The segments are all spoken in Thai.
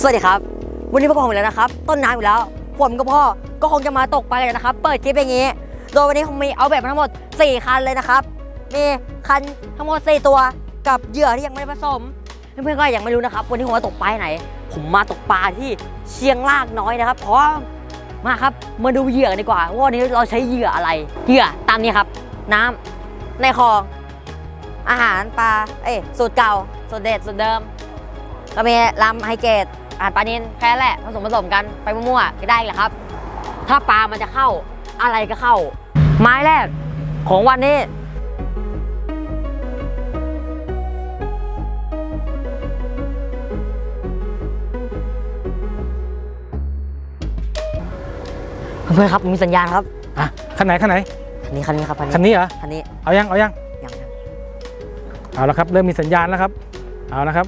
สวัสดีครับ วันนี้พวกผมอีกแล้วนะครับ ต้นน้ำอยู่แล้ว ผมกับพ่อก็คงจะมาตกปลากันนะครับ เปิดคลิปอย่างนี้ โดยวันนี้ผมมีเอาแบบทั้งหมด 4 คันเลยนะครับ มีคันทั้งหมด 4 ตัวกับเหยื่อที่ยังไม่ได้ผสม เพื่อนๆก็ยังไม่รู้นะครับ วันนี้ผมมาตกปลาที่ไหน ผมมาตกปลาที่เชียงรากน้อยนะครับพร้อมมาครับ มาดูเหยื่อกันดีกว่าว่าวันนี้เราใช้เหยื่ออะไร เหยื่อตามนี้ครับ น้ำในคลอง อาหารปลา เอ้ยสูตรเก่าสูตรเด็ดสูตรเดิม ก็มีลำไฮเกต อาหารปลานินแค่นั้นแหละผสมผสมกันไปมั่วๆก็ได้แหละครับ ถ้าปลามันจะเข้าอะไรก็เข้า ไม้แรกของวันนี้เพื่อนๆครับมีสัญญาณครับอะคันไหนคันไหนคันนี้คันนี้ครับคันคันนี้นี้เหรอคันนี้เอายังเอายังยังยังเอาละครับ เริ่มมีสัญญาณแล้วครับ เอาละครับ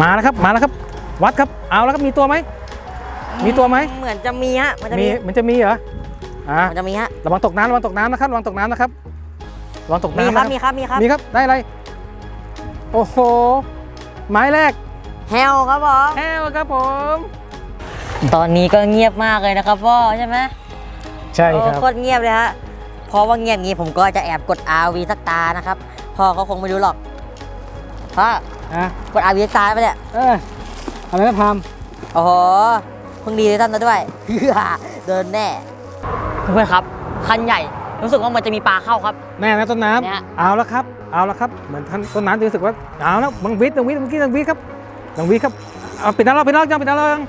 มาแล้วครับมาแล้วครับ วัดครับเอาแล้วครับมีตัวไหมมีตัวไหมเหมือนจะมีฮะมันจะมีมีมันจะมีเหรออ่ามันจะมีฮะระวังตกน้ำระวังตกน้ำนะครับระวังตกน้ำนะครับระวังตกมีน้ำครับนะมีครับมีครับมีครับได้อะไรโอ้โหไม้แรกแฮวครับผมแห้วครับผม ตอนนี้ก็เงียบมากเลยนะครับพ่อใช่ไหมใช่โอ้ครับโคตรเงียบเลยฮะเพราะว่าเงียบงี้ผมก็จะแอบกด RV สักตานะครับพ่อก็คงไม่รู้หรอก พ่ออะกด RV สักตาไปเนี่ยเอออะไรนะพามโอ้โหเพิ่งดีเลยท่านซะด้วยเดินแน่เพื่อนๆครับ คันใหญ่ รู้สึกว่ามันจะมีปลาเข้าครับ แน่นะต้นน้เนี่ยำเอาละครับ เอาละครับเหมือนท่านต้นน้ำจะรู้สึกว่าเอาแล้วบังวิทย์บังวิทย์เมื่อกี้บังวิทย์ครับบังวิทย์ครับเอาปิดน้ำเราปิดน้ำเรายังปิดน้ำเรายัง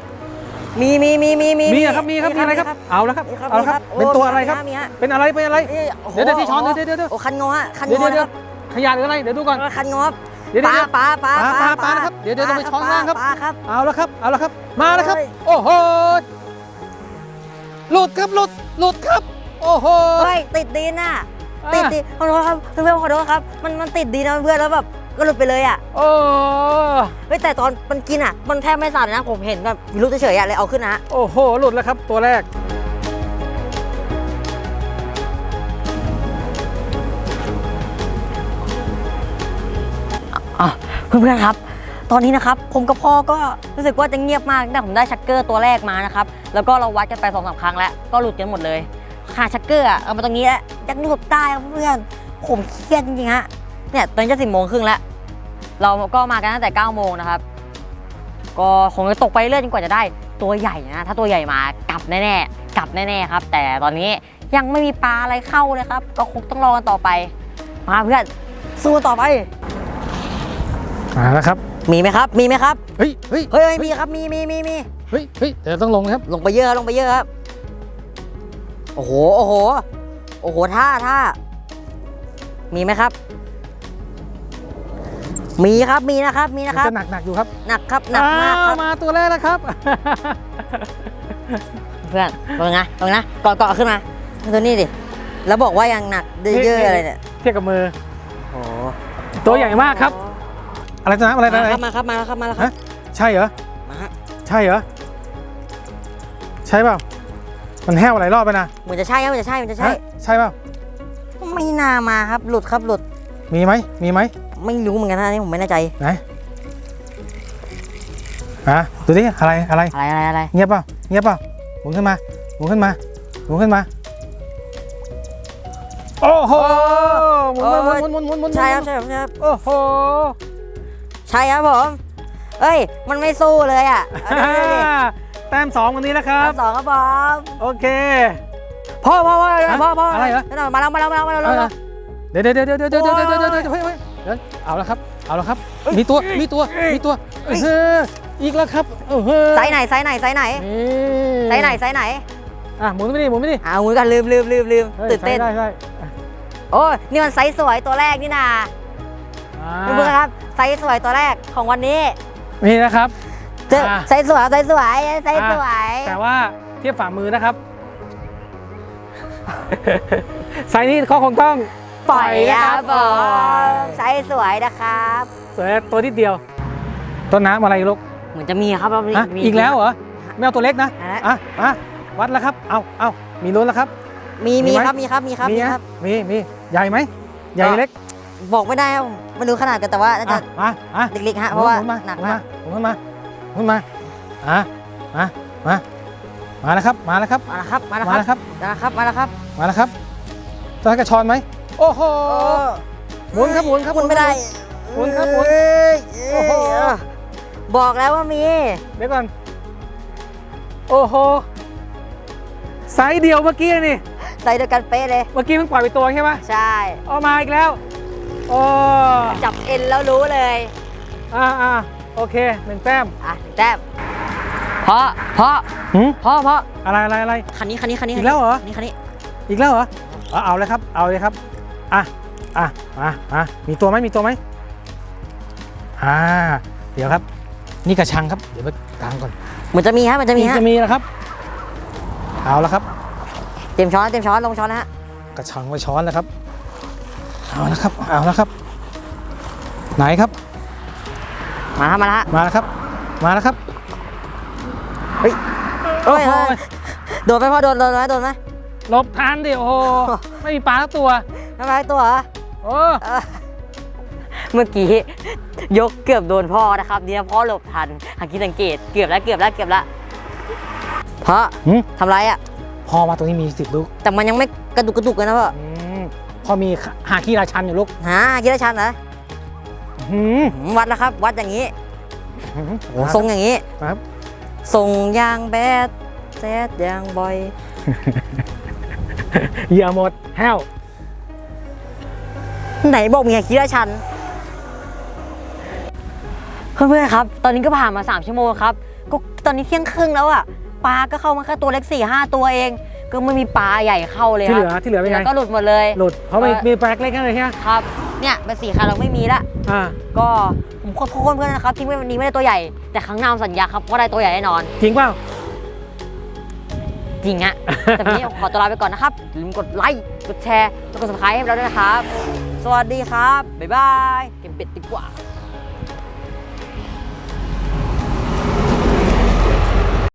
มีมีมีมีมีมีอะครับมีครับมีอะไรครับเอาละครับมีครับเอาละครับ มีเป็นตัวอะไรครับ มีฮะเป็นอะไรเป็นอะไร มีฮะโอ้โหเดี๋ยวเดี๋ยวที่ช้อนเดี๋ยวเดี๋ยวเดี๋ยว โอ้คันงอฮะคันเดี๋ยวงอเดี๋ยวนะคเดี๋ยรัวบขยะหรืออะไรเดี๋ยวดูก่อน คันงอครับ เดี๋ยวปเดี๋ยวลาเดี๋ยวปลาปลาปลาปลานะครับ เดี๋ยวเดี๋ยวต้องไปช้อนล่างครับ ปลาครับ เอาละครับ เอาละครับ มาแล้วครับเฮ้ยโอ้โห หลุดครับ หลุด หลุดครับ โอ้โห เฮ้ย ติดดินน่ะ ติดดินขอโทษครับเพื่อนๆขอโทษครับ มันมันติดดินนะเพื่อนแล้วแบบก็หลุดไปเลยอะ โอ้เฮ้ยแต่ตอนมันกินอะ มันแทบไม่สั่นเลยนะ ผมเห็นแบบรู้เฉยๆอะเลยเอาขึ้นนะ โอ้โห หลุดแล้วครับตัวแรก เพื่อนๆครับ ตอนนี้นะครับผมกับพ่อก็รู้สึกว่าจะเงียบมากแต่ผมได้ชักเกอร์ตัวแรกมานะครับ แล้วก็เราวัดกันไปสองสามครั้งแล้วก็หลุดกันหมดเลยขาชักเกอร์เอามาตรงนี้แล้วยังหลุดได้ครับเพื่อนผมเครียดจริงๆฮะเนี่ยตอนนี้จะสิบโมงครึ่งแล้ว เราก็มากันตั้งแต่9ก้าโมงนะครับ ก็คงจะตกไปเรื่อยจนกว่าจะได้ตัวใหญ่นะถ้าตัวใหญ่มากลับแน่ๆกลับแน่ๆครับ แต่ตอนนี้ยังไม่มีปลาอะไรเข้าเลยครับ ก็คงต้องรอกันต่อไป มาเพื่อนสู้ต่อไป มาแล้วครับ มีไหมครับ มีไหมครับ เฮ้ยเฮ้ยเฮ้ย มีครับ มีมีมีมีเฮ้ยเฮ้ยเดี๋ยวต้องลงนะครับ ลงไปเยอะลงไปเยอะครับ โอ้โห โอ้โห โอ้โห ท่าท่า มีไหมครับ มีครับ มีนะครับ มีนะครับ จะหนักหนักอยู่ครับ หนักครับ หนักมากครับอ้วมาตัวแรกแล้วครับ เพื่อนลงนะลงนะเกาะเกาะขึ้นมา ตัวนี้ดิ แล้วบอกว่ายังหนักเยอะๆอะไรเนี่ย เทียบกับมือ โอ้ตัวใหญ่มากครับ อะไรตัวน้ำอะไรมาอะไรครับมาครับมาแล้วครับมาแล้วครับฮะใช่เหรอมาฮะใช่เหรอใช่เปล่ามันแห้วหลายรอบไปนะเหมือนจะใช่ครับเหมือนจะใช่เหมือนจะใช่ฮะใช่เปล่าไม่น่ามาครับหลุดครับหลุดมีไหมมีไหมไม่รู้เหมือนกันนะอันนี่ผมไม่แน่ใจไหนฮะดูดิอะไรอะไร อะไรอะไรอะไรเงียบเปล่าเงียบเปล่าหมุนขึ้นมาหมุนขึ้นมาหมุนขึ้นมา โอ้โหหมุนหมุนหมุนหมุนหมุนหมุนใช่ครับใช่ครับใช่ครับโอ้โห ใช่ครับผม เอ้ย มันไม่สู้เลยอะเอาดูดิแต้มสองวันนี้แล้วครับอันสองครับผมโอเค พ่อพ่อพ่อฮะพ่อพ่ออะไรเหรอ นั่นน่ะมาแล้วมาแล้วมาแล้วมาแล้วมาแล้วเดี๋ยวเดี๋ยวเดี๋ยวเดี๋ยวเดี๋ยวเดี๋ยวเดี๋ยวเดี๋ยวเดี๋ยวเฮ้ยเฮ้ยเดี๋ยวเอาละครับ เอาละครับ มีตัว มีตัว มีตัวเอออีกแล้วครับเออไซส์ไหนไซส์ไหนไซส์ไหนนี่ไซส์ไหนไซส์ไหนอะหมุนไม่ดิหมุนไม่ดิอ้าวมือกันลืมลืมลืมลืมฮ้ยตื่นเต้นใช่ได้ใช่โอ้ยนี่มันไซส์สวยตัวแรกนี่นาอ่า เพื่อนๆครับ ไซส์สวยตัวแรกของวันนี้นี่นะครับเจออ่าไซส์สวยไซส์สวยไซส์สวยแต่ว่าเทียบฝ่ามือนะครับ ไซส์นี้เขาคงต้องปล่อยนะคครัรับบผมไซส์สวยนะครับสวยตัวนิดเดียว ต้นน้ำอะไรลูกเหมือนจะมีครับเรามีฮะมีอีกแล้วเหรอไม่เอาตัวเล็กนะอะอะมาวัดแล้วครับเอาเอามีลุ้นแล้วครับ มีมีมีไหม ครับมีครับมีครับมีนะครับมีมีใหญ่ไหมใหญ่ก็เล็ก บอกไม่ได้ครับไม่รู้ขนาดกันแต่ว่าน่าจะอะมาอะเล็กๆฮะเพราะว่าหมุนมาหนักหมุนมากหมุนมาหมุนมาอะมามามาแล้วครับ มาแล้วครับมาแล้วครับมาแล้วมาคแล้รับวครับมาแล้วครับมาแล้วครับมาแล้วครับตอนนนกระชอนไหมโอ้โหโอ้หมุนครับหมุนครับหมุนไม่ได้หมุนครับหมุนเอ้ยโอ้โห บอกแล้วว่ามีเดี๋ยวก่อน โอ้โหไซส์เดียวเมื่อกี้นี่ ใส่เดียวกันเป๊ะเลย เมื่อกี้เพิ่งปล่อยไปตัวใช่ไหมใช่ เอามาอีกแล้ว โอ้จับเอ็นแล้วรู้เลย อ่าอ่าโอเคหนึ่งแต้มอะหนึ่งแต้มพ่อพ่อหืมพ่อพ่ออะไรอะไรอะไร คันนี้คันนี้คันนี้อีกแล้วเหรอ คันนี้คันนี้อีกแล้วเหรอเอาเอาเลยครับ เอาเลยครับ อะ อะ มา มา มีตัวไหมมีตัวไหมอ่า เดี๋ยวครับ นี่กระชังครับ เดี๋ยวไปกางก่อนเหมือนจะมีฮะเหมือนจะมีฮะจะมีแล้วครับ เอาแล้วครับ เต็มช้อนเต็มช้อนลงช้อนนะฮะกระชังไว้ช้อนแล้วครับ เอาแล้วครับ เอาแล้วครับ ไหนครับ มาฮะมาแล้วฮะมาแล้วครับ มาแล้วครับ เฮ้ย โอ้โหโดนไหมพ่อโดนโดนไหมโดนไหมหลบทันดิโอ้โหไม่มีปลาสักตัวทำไมตัวเหรอโอ้เออเมื่อกี้ยกเกือบโดนพ่อนะครับเนี่ยพ่อหลบทันหากินสังเกตเกือบแล้วเกือบแล้วเกือบแล้วพ่อหืมทำไรอะ พอมาตัวนี้มีสิบลูกแต่มันยังไม่กระดุกกระดุกเลยนะพ่ออืมพ อมีหาขี้ราชันอยู่ลูกหากินได้ชันเหรอหืมหืมวัดแล้วครับ วัดอย่างนี้ หืมโอ้ทรงอย่างนี้ครับ ทรงยางแบดแซดยางบอย เหยื่อหมดแห้วไหนบอกมีคิดได้ชัน เพื่อนๆครับ ตอนนี้ก็ผ่านมา 3 ชั่วโมงครับ ก็ตอนนี้เที่ยงครึ่งแล้วอะปลาก็เข้ามาแค่ตัวเล็ก4ี่ห้าตัวเอง ก็ไม่มีปลาใหญ่เข้าเลยที่คเหรับลือที่เหลือเป็นไงแล้วก็หลุดหมดเลย หลุดเพราะมีเออมีแปลกเล็กนั่นเลยใช่ไหมครับ เนี่ยเป็นสี่คันเราไม่มีละอ่าก็ผมขอโทษเพื่อนๆนะครับที่วันนี้ไม่ได้ตัวใหญ่ แต่ครั้งหน้าผมสัญญาครับว่าได้ตัวใหญ่แน่นอน จริงเปล่าจริงอะแต่วันนี้ขอตัวลาไปก่อนนะครับอย่าลืมกดไลค์กดแชร์และกด subscribe ให้เราด้วยนะครับ สวัสดีครับบ๊ายบายเก็บเป็ดดีกว่า